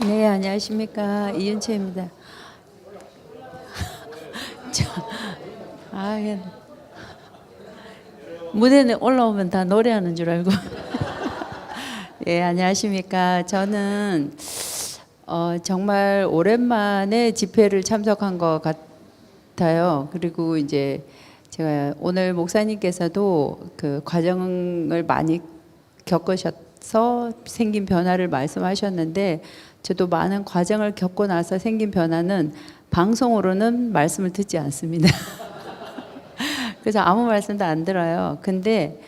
네, 안녕하십니까. 이윤채입니다. 저, 아, 예. 무대에 올라오면 다 노래하는 줄 알고. 예, 안녕하십니까. 저는 어, 정말 오랜만에 집회를 참석한 것 같아요. 그리고 이제 제가 오늘 목사님께서도 그 과정을 많이 겪으셔서 생긴 변화를 말씀하셨는데 저도 많은 과정을 겪고 나서 생긴 변화는 방송으로는 말씀을 듣지 않습니다. 그래서 아무 말씀도 안 들어요. 근데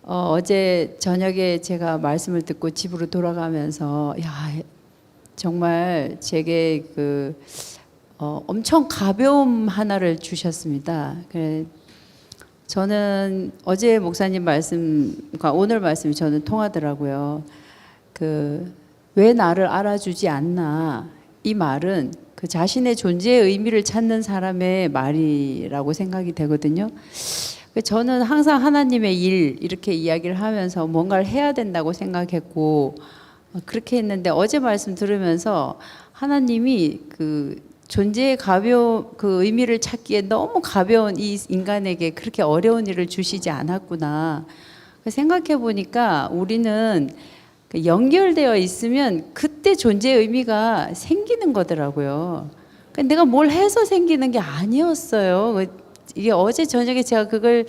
어, 어제 저녁에 제가 말씀을 듣고 집으로 돌아가면서 야 정말 제게 그 어, 엄청 가벼움 하나를 주셨습니다. 그래, 저는 어제 목사님 말씀과 오늘 말씀이 저는 통하더라고요. 그 왜 나를 알아주지 않나 이 말은 그 자신의 존재의 의미를 찾는 사람의 말이라고 생각이 되거든요. 그 저는 항상 하나님의 일 이렇게 이야기를 하면서 뭔가를 해야 된다고 생각했고 어, 그렇게 했는데 어제 말씀 들으면서 하나님이 그 존재의 가벼 그 의미를 찾기에 너무 가벼운 이 인간에게 그렇게 어려운 일을 주시지 않았구나. 생각해 보니까 우리는 그 연결되어 있으면 그때 존재의 의미가 생기는 거더라고요. 그러니까 내가 뭘 해서 생기는 게 아니었어요. 그 이게 어제 저녁에 제가 그걸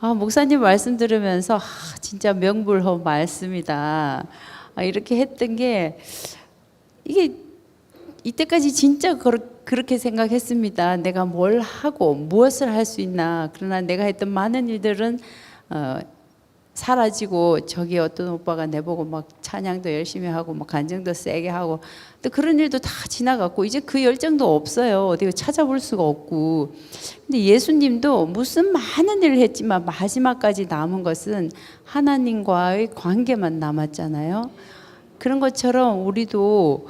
아, 목사님 말씀 들으면서 아, 진짜 명불허 말씀이다. 아, 이렇게 했던 게 이게 이때까지 진짜 그렇게 생각했습니다. 내가 뭘 하고 무엇을 할 수 있나. 그러나 내가 했던 많은 일들은 어, 사라지고 저기 어떤 오빠가 내보고 막 찬양도 열심히 하고 막 간증도 세게 하고 또 그런 일도 다 지나갔고 이제 그 열정도 없어요. 어디 찾아볼 수가 없고. 근데 예수님도 무슨 많은 일을 했지만 마지막까지 남은 것은 하나님과의 관계만 남았잖아요. 그런 것처럼 우리도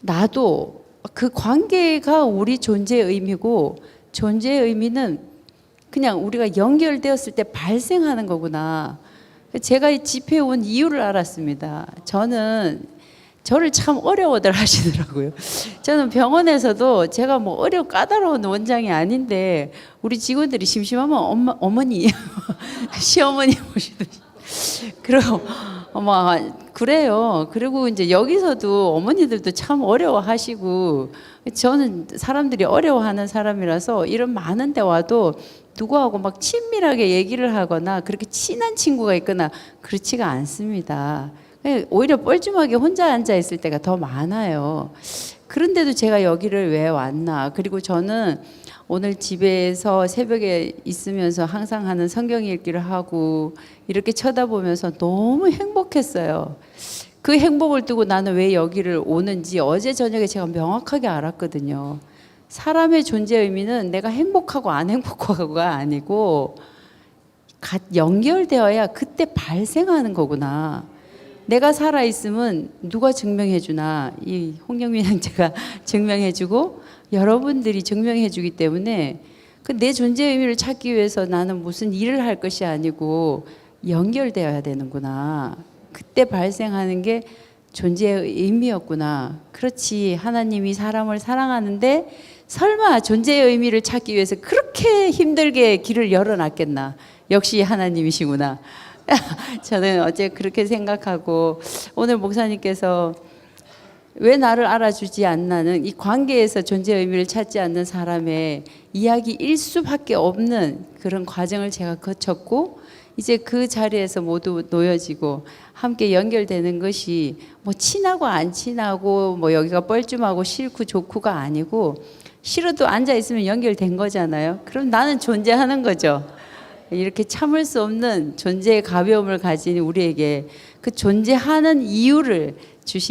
나도 그 관계가 우리 존재의 의미고 존재의 의미는 그냥 우리가 연결되었을 때 발생하는 거구나. 제가 이 집회에 온 이유를 알았습니다. 저는 저를 참 어려워들 하시더라고요. 저는 병원에서도 제가 뭐 어려 까다로운 원장이 아닌데 우리 직원들이 심심하면 엄마 어머니 시어머니 모시듯이 그리고 어머 그래요. 그리고 이제 여기서도 어머니들도 참 어려워하시고 저는 사람들이 어려워하는 사람이라서 이런 많은 데 와도 누구하고 막 친밀하게 얘기를 하거나 그렇게 친한 친구가 있거나 그렇지가 않습니다. 오히려 뻘쭘하게 혼자 앉아 있을 때가 더 많아요. 그런데도 제가 여기를 왜 왔나? 그리고 저는 오늘 집에서 새벽에 있으면서 항상 하는 성경 읽기를 하고 이렇게 쳐다보면서 너무 행복했어요. 그 행복을 두고 나는 왜 여기를 오는지 어제 저녁에 제가 명확하게 알았거든요. 사람의 존재 의미는 내가 행복하고 안 행복하고가 아니고 연결되어야 그때 발생하는 거구나. 내가 살아 있으면 누가 증명해 주나 이 홍경민 형제가 증명해 주고 여러분들이 증명해 주기 때문에 그 내 존재 의미를 찾기 위해서 나는 무슨 일을 할 것이 아니고 연결되어야 되는구나. 그때 발생하는 게 존재의 의미였구나. 그렇지. 하나님이 사람을 사랑하는데 설마 존재의 의미를 찾기 위해서 그렇게 힘들게 길을 열어놨겠나. 역시 하나님이시구나. 저는 어제 그렇게 생각하고 오늘 목사님께서 왜 나를 알아주지 않나는 이 관계에서 존재 의미를 찾지 않는 사람의 이야기 일 수밖에 없는 그런 과정을 제가 거쳤고 이제 그 자리에서 모두 놓여지고 함께 연결되는 것이 뭐 친하고 안 친하고 뭐 여기가 뻘쭘하고 싫고 좋고가 아니고 싫어도 앉아 있으면 연결된 거잖아요. 그럼 나는 존재하는 거죠. 이렇게 참을 수 없는 존재의 가벼움을 가진 우리에게 그 존재하는 이유를 주시